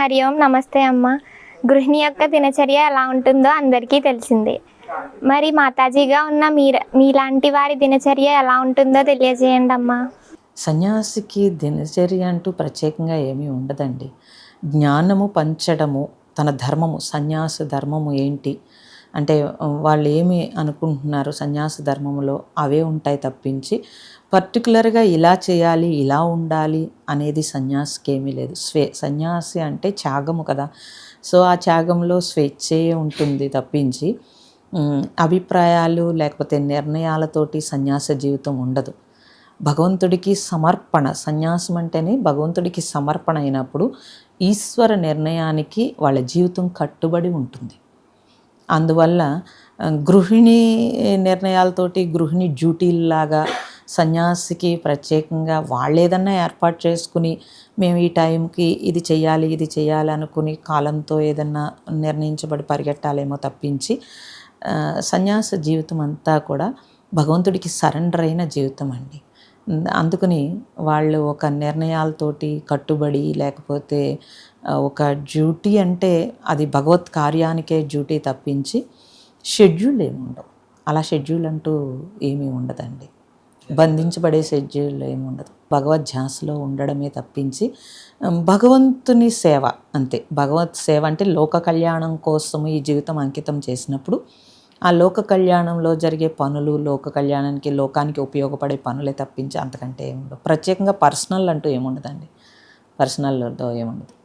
హరి ఓం నమస్తే అమ్మ. గృహిణి యొక్క దినచర్య ఎలా ఉంటుందో అందరికీ తెలిసిందే. మరి మాతాజీగా ఉన్న మీర మీలాంటి వారి దినచర్య ఎలా ఉంటుందో తెలియజేయండి అమ్మా. సన్యాసికి దినచర్య అంటూ ప్రత్యేకంగా ఏమీ ఉండదండి. జ్ఞానము పంచడము తన ధర్మము సన్యాస ధర్మము ఏంటి? అంటే వాళ్ళు ఏమి అనుకుంటున్నారు సన్యాస ధర్మములో అవే ఉంటాయి తప్పించి పర్టికులర్గా ఇలా చేయాలి ఇలా ఉండాలి అనేది సన్యాసికి ఏమీ లేదు. స్వే సన్యాసి అంటే త్యాగము కదా. సో ఆ త్యాగంలో స్వేచ్ఛే ఉంటుంది తప్పించి అభిప్రాయాలు లేకపోతే నిర్ణయాలతోటి సన్యాస జీవితం ఉండదు. భగవంతుడికి సమర్పణ సన్యాసం అంటేనే భగవంతుడికి సమర్పణ అయినప్పుడు ఈశ్వర నిర్ణయానికి వాళ్ళ జీవితం కట్టుబడి ఉంటుంది. అందువల్ల గృహిణి నిర్ణయాలతోటి గృహిణి డ్యూటీల్లాగా సన్యాసికి ప్రత్యేకంగా వాళ్ళు ఏదన్నా ఏర్పాటు చేసుకుని మేము ఈ టైంకి ఇది చేయాలి ఇది చేయాలి అనుకుని కాలంతో ఏదన్నా నిర్ణయించబడి పరిగెట్టాలేమో తప్పించి సన్యాస జీవితం అంతా కూడా భగవంతుడికి సరెండర్ అయిన జీవితం అండి అందుకని వాళ్ళు ఒక నిర్ణయాలతోటి కట్టుబడి లేకపోతే ఒక డ్యూటీ అంటే అది భగవత్ కార్యానికే డ్యూటీ తప్పించి షెడ్యూల్ ఏమి ఉండవు. అలా షెడ్యూల్ అంటూ ఏమీ ఉండదండి. బంధించబడే షెడ్యూల్ ఏమి ఉండదు. భగవద్ ధ్యాసలో ఉండడమే తప్పించి భగవంతుని సేవ అంతే. భగవత్ సేవ అంటే లోక కళ్యాణం కోసం ఈ జీవితం అంకితం చేసినప్పుడు ఆ లోక కళ్యాణంలో జరిగే పనులు లోక కళ్యాణానికి లోకానికి ఉపయోగపడే పనులే తప్పించి అంతకంటే ఏముండవు. ప్రత్యేకంగా పర్సనల్ అంటూ ఏముండదండి. పర్సనల్తో ఏముండదు.